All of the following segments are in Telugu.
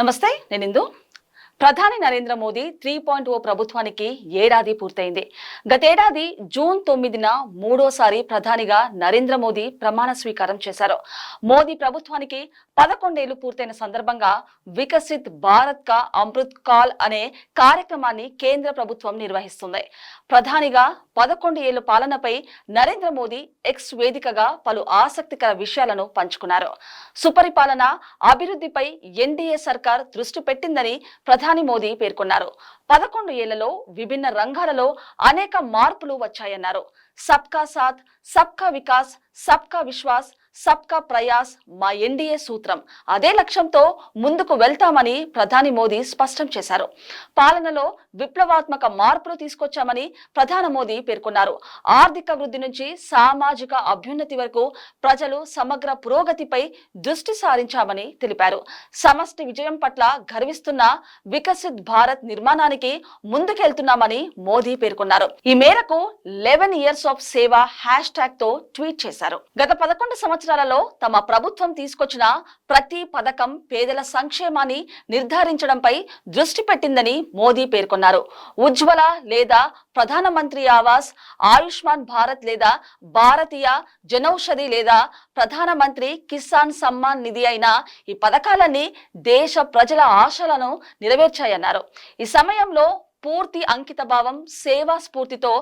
నమస్తే నేను ఇందు. ప్రధాని Narendra Modi three point O ప్రభుత్వానికి ఏడాది పూర్తయింది. గతేడాది జూన్ తొమ్మిదిన మూడోసారి ప్రధానిగా నరేంద్ర మోదీ ప్రమాణ స్వీకారం చేశారు. మోదీ ప్రభుత్వానికి పదకొండేళ్ళు పూర్తయిన సందర్భంగా వికసిత్ భారత్ కా అమృత్ కాల్ అనే కార్యక్రమాన్ని కేంద్ర ప్రభుత్వం నిర్వహిస్తుంది. ప్రధానిగా పదకొండు ఏళ్ళ పాలనపై నరేంద్ర మోదీ ఎక్స్ వేదికగా పలు ఆసక్తికర విషయాలను పంచుకున్నారు. సుపరిపాలన అభివృద్ధిపై ఎన్డీఏ సర్కార్ దృష్టి పెట్టిందని ప్రధాని మోదీ పేర్కొన్నారు. పదకొండు ఏళ్ళలో విభిన్న రంగాలలో అనేక మార్పులు వచ్చాయన్నారు. సబ్కా సాత్ సబ్కా వికాస్ సబ్కా విశ్వాస్ సబ్కా ప్రయాస్ మా ఎన్డీఏ సూత్రం. అదే లక్ష్యంతో ముందుకు వెళ్తామని ప్రధాని మోదీ స్పష్టం చేశారు. పాలనలో విప్లవాత్మక మార్పులు తీసుకొచ్చామని ప్రధాని మోదీ పేర్కొన్నారు. ఆర్థిక వృద్ధి నుంచి సామాజిక అభ్యున్నతి వరకు ప్రజలు సమగ్ర పురోగతిపై దృష్టి సారించామని తెలిపారు. సమష్టి విజయం పట్ల గర్విస్తున్న వికసిత్ భారత్ నిర్మాణానికి ముందుకెళ్తున్నామని మోదీ పేర్కొన్నారు. ఈ మేరకు లెవెన్ ఇయర్స్ ఆఫ్ సేవ హ్యాష్ ట్యాగ్తో ట్వీట్ చేశారు. గత పదకొండు సంవత్సరాలలో తమ ప్రభుత్వం తీసుకొచ్చిన ప్రతి పథకం పేదల సంక్షేమాన్ని నిర్ధారించడంపై దృష్టి పెట్టిందని మోదీ పేర్కొన్నారు. ఉజ్వల లేదా ప్రధానమంత్రి ఆవాస్ ఆయుష్మాన్ భారత్ లేదా భారతీయ జనౌషధి లేదా ప్రధానమంత్రి కిసాన్ సమ్మాన్ నిధి అయిన ఈ పథకాలన్నీ దేశ ప్రజల ఆశలను నెరవేర్చాయన్నారు. ఈ సమయంలో పూర్తి అంకితభావం సేవా స్ఫూర్తితో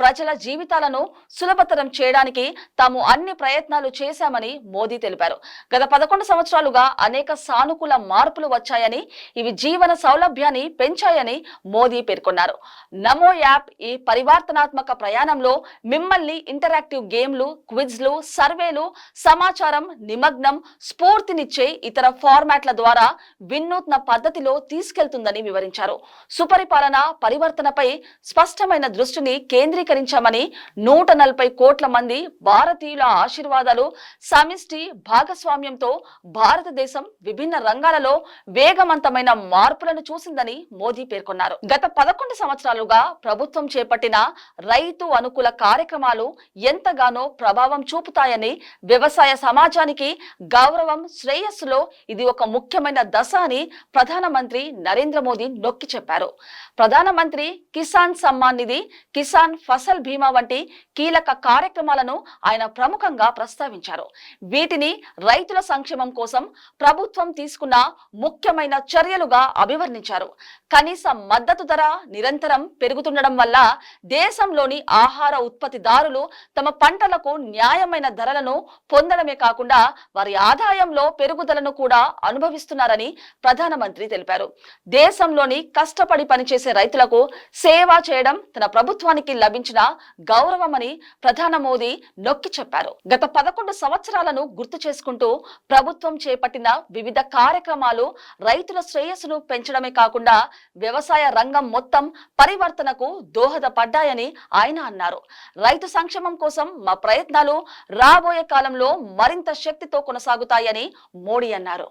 ప్రజల జీవితాలను సులభతరం చేయడానికి తాము అన్ని ప్రయత్నాలు చేశామని మోదీ తెలిపారు. గత పదకొండు సంవత్సరాలుగా అనేక సానుకూల మార్పులు వచ్చాయని ఇవి జీవన సౌలభ్యాన్ని పెంచాయని మోదీ పేర్కొన్నారు. నమో యాప్ ఈ పరివర్తనాత్మక ప్రయాణంలో మిమ్మల్ని ఇంటరాక్టివ్ గేమ్లు క్విజ్లు సర్వేలు సమాచారం నిమగ్నం స్ఫూర్తినిచ్చే ఇతర ఫార్మాట్ల ద్వారా వినూత్న పద్ధతిలో తీసుకెళ్తుందని వివరించారు. సుపరిపాలన పరివర్తనపై స్పష్టమైన దృష్టిని కేంద్రీకరించామని నూట నలభై కోట్ల మంది భారతీయుల ఆశీర్వాదాలు సమిష్టి భాగస్వామ్యంతో భారతదేశం విభిన్న రంగాలలో వేగవంతమైన మార్పులను చూసిందని మోదీ పేర్కొన్నారు. గత పదకొండు సంవత్సరాలుగా ప్రభుత్వం చేపట్టిన రైతు అనుకూల కార్యక్రమాలు ఎంతగానో ప్రభావం చూపుతాయని వ్యవసాయ సమాజానికి గౌరవం శ్రేయస్సులో ఇది ఒక ముఖ్యమైన దశ అని ప్రధానమంత్రి నరేంద్ర మోదీ నొక్కి చెప్పారు. ప్రధానమంత్రి కిసాన్ సమ్మాన్ నిధి కిసాన్ ఫసల్ బీమా వంటి కీలక కార్యక్రమాలను ఆయన ప్రముఖంగా ప్రస్తావించారు. వీటిని రైతుల సంక్షేమం కోసం ప్రభుత్వం తీసుకున్న ముఖ్యమైన చర్యలుగా అభివర్ణించారు. కనీస మద్దతు ధర నిరంతరం పెరుగుతుండడం వల్ల దేశంలోని ఆహార ఉత్పత్తిదారులు తమ పంటలకు న్యాయమైన ధరలను పొందడమే కాకుండా వారి ఆదాయంలో పెరుగుదలను కూడా అనుభవిస్తున్నారని ప్రధానమంత్రి తెలిపారు. దేశంలోని కష్టపడి పనిచేసే రైతు రైతులకు సేవ చేయడం తన ప్రభుత్వానికి లభించిన గౌరవమని ప్రధాన మోదీ నొక్కి చెప్పారు. గత పదకొండు సంవత్సరాలను గుర్తు చేసుకుంటూ ప్రభుత్వం చేపట్టిన వివిధ కార్యక్రమాలు రైతుల శ్రేయస్సును పెంచడమే కాకుండా వ్యవసాయ రంగం మొత్తం పరివర్తనకు దోహదపడ్డాయని ఆయన అన్నారు. రైతు సంక్షేమం కోసం మా ప్రయత్నాలు రాబోయే కాలంలో మరింత శక్తితో కొనసాగుతాయని మోడీ అన్నారు.